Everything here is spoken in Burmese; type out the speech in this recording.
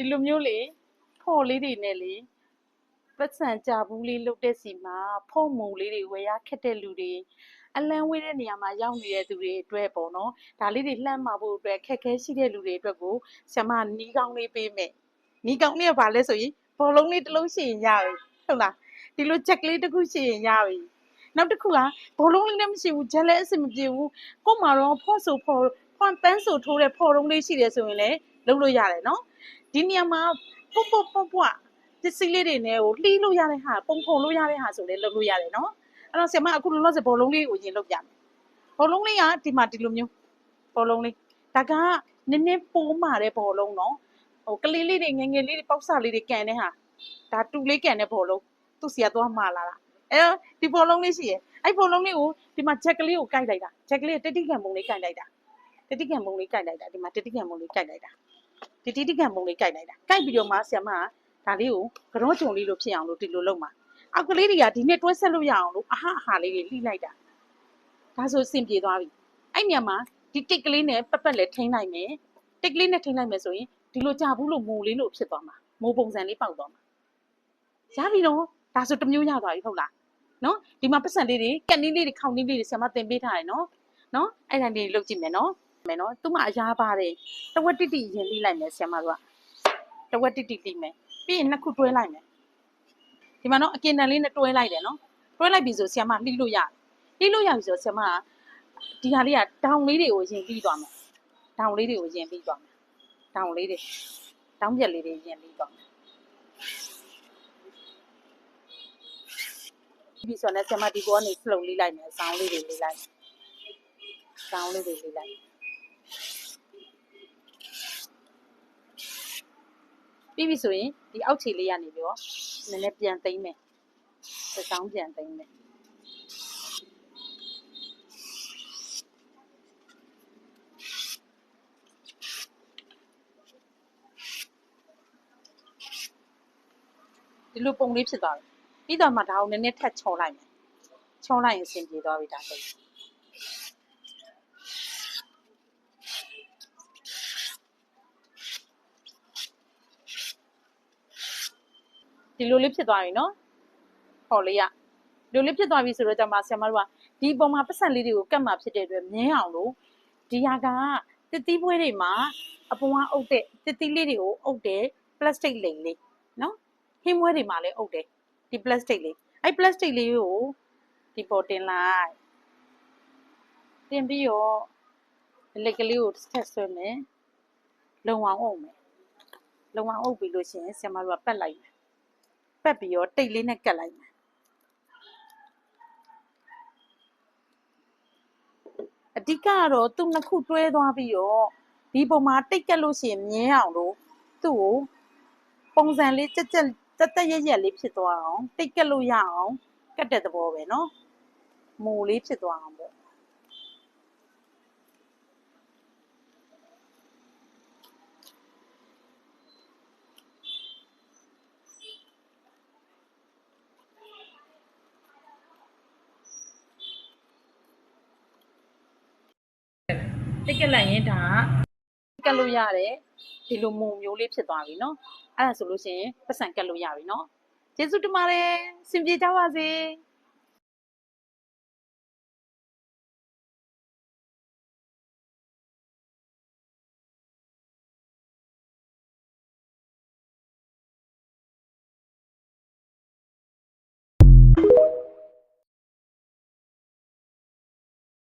ဒီလိုမျိုးလေဖော်လေးတွေနဲ့လေပတ်စံကြဘူးလေးလုတ်တဲ့စီမှာဖော့မုံလေးတွေဝယ်ရခက်တဲ့လူတွေအလန်းဝေးတဲ့နေရာမှာရောက်နေတဲ့သူတွေအတွက်ပေါ့နော်ဒါလေးတွေလှမ်းမှာဖို့အတွက်ခက်ခဲရှိတဲ့လူတွေအတွက်ကိုဆ iam နီးကောင်းလေးပေးမယ်နီးကောင်းလေးကဘာလဲဆိုရင်ဘောလုံးလေးတစ်လုံးရှိရင်ရပြီဟုတ်လားဒီလိုချက်ကလေးတစ်ခုရှိရင်ရပြီနောက်တစ်ခုကဘောလုံးလေးလည်းမရှိဘူးဂျက်လည်းအဆင်မပြေဘူးကို့မှာတော့ဖော့ဆိုဖော့ဖွန်ပန်းဆိုထိုးတဲ့ဖော်လုံးလေးရှိတယ်ဆိုရင်လည်းလုပ်လို့ရတယ်နော် ဒီနေရာမှာပုတ်ပုတ်ပုတ်ပွားပစ္စည်းလေးတွေနဲ့ကိုလှီးလို့ရတဲ့ဟာပုံဖုံလို့ရတဲ့ဟာဆိုလည်းလုပ်လို့ရတယ်နော်အဲ့တော့ဆင်မအခုလောလောဆယ်ဘောလုံးလေးကိုရင်လုပ်ပြမယ်ဘောလုံးလေးကဒီမှာဒီလိုမျိုးဘောလုံးလေးဒါကနည်းနည်းပိုးမာတဲ့ဘောလုံးနော်ဟိုကလေးလေးတွေငယ်ငယ်လေးတွေပေါက်စလေးတွေကန်တဲ့ဟာဒါတူလေးကန်တဲ့ဘောလုံးသူ့စီကသွားမှာလာတာအဲ့တော့ဒီဘောလုံးလေးရှိရဲ့အဲ့ဘောလုံးလေးကိုဒီမှာချက်ကလေးကိုကိုက်လိုက်တာချက်ကလေးတက်တိကန်ပုံလေးကိုက်လိုက်တာတတိကံပုံလေးကြိုက်လိုက်တာဒီမှာတတိကံပုံလေးကြိုက်လိုက်တာ ဒီတတိကံပုံလေးကြိုက်လိုက်တာကြိုက်ပြီးတော့မှဆရာမကဒါလေးကိုကြောကြုံလေးလို့ဖြစ်အောင်လို့ဒီလိုလုပ်မှာအောက်ကလေးတွေကဒီနေ့တွဲဆက်လို့ရအောင်လို့အဟအဟာလေးတွေလှိလိုက်တာဒါဆိုစင်ပြေသွားပြီအဲ့ညမှာဒီတစ်ကလေးနဲ့ပက်ပက်လေးထိန်းလိုက်မယ်တစ်ကလေးနဲ့ထိန်းလိုက်မယ်ဆိုရင်ဒီလိုကြာဘူးလို့မိုးလေးလို့ဖြစ်သွားမှာမိုးပုံစံလေးပေါက်သွားမှာရပြီတော့ဒါဆိုတစ်မျိုးရသွားပြီဟုတ်လားနော်ဒီမှာပတ်စံလေးတွေကက်နည်းလေးတွေခေါင်းနည်းလေးတွေဆရာမသင်ပေးထားတယ်နော်နော်အဲ့ဒါလေးတွေလုပ်ကြည့်မယ်နော် မယ်နော်သူ့မှာအရားပါတယ်တဝက်တိတိရင်လိလိုက်မယ်ဆရာမတို့ကတဝက်တိတိလိမယ်ပြီးရင်နှစ်ခုတွဲလိုက်မယ်ဒီမှာနော်အကင်တန်လေးနဲ့တွဲလိုက်တယ်နော်တွဲလိုက်ပြီဆိုဆရာမလှိလို့ရတယ်လှိလို့ရပြီဆိုဆရာမကဒီဟာလေးကတောင်လေးတွေကိုရင်ပြီးသွားမယ်တောင်လေးတွေကိုရင်ပြီးသွားမယ်တောင်လေးတွေတောင်ပြက်လေးတွေရင်ပြီးသွားမယ်ဒီဆိုတော့ဆရာမဒီဘောကနေ flow လေးလိုက်မယ်ဆောင်းလေးတွေလေးလိုက်ဆောင်းလေးတွေလေးလိုက် ပြီးပြီဆိုရင်ဒီအောက်ခြေလေးကနေပြီးတော့နည်းနည်းပြန်သိမ်းမယ်တစ်ချောင်းပြန်သိမ်းမယ်ဒီလိုပုံလေးဖြစ်သွားပြီပြီးတော့မှဒါကိုနည်းနည်းထပ်ချောလိုက်မယ်ချောလိုက်ရင်အဆင်ပြေသွားပြီဒါဆို ဒီလိုလေးဖြစ်သွားပြီနော်ဟော်လေးရဒီလိုလေးဖြစ်သွားပြီဆိုတော့じゃမှာဆရာမတို့ကဒီပုံမှာပတ်စံလေးတွေကိုကတ်မှာဖြစ်တဲ့အတွက်မြင်းအောင်လို့ဒီဟာကတစ်သီးပွဲတွေမှာအပေါ်ကအုပ်တဲ့တစ်သီးလေးတွေကိုအုပ်တဲ့ပလတ်စတစ်လိမ်လေးနော်ဟင်းပွဲတွေမှာလည်းအုပ်တယ်ဒီပလတ်စတစ်လေးအဲ့ပလတ်စတစ်လေးကိုဒီပေါ်တင်လိုက်တင်ပြီးတော့ဒီလက်ကလေးကိုဆက်ဆွဲမယ်လုံအောင်အုပ်မယ်လုံအောင်အုပ်ပြီးလို့ရှိရင်ဆရာမတို့ကပတ်လိုက်မယ် ပက်ပြီးတော့တိတ်လေးနဲ့ကတ်လိုက်မယ်အဓိကကတော့သူ့နှစ်ခုတွဲသွားပြီးတော့ဒီပုံမှာတိတ်ကတ်လို့ရှိရင်မြင်းအောင်လို့သူ့ကိုပုံစံလေးကြက်ကြက်တက်တက်ရက်ရက်လေးဖြစ်သွားအောင်တိတ်ကတ်လို့ရအောင်ကတ်တဲ့သဘောပဲเนาะမိုလေးဖြစ်သွားအောင်ပေါ့ တိတ်ကတ်လိုက်ရင်ဒါကကတ်လို့ရတယ်ဒီလိုမုံမျိုးလေးဖြစ်သွားပြီเนาะအဲ့ဒါဆိုလို့ရှိရင်ပတ်စံကတ်လို့ရပြီเนาะကျေးဇူးတင်ပါတယ်စင်ပြေကြပါစေ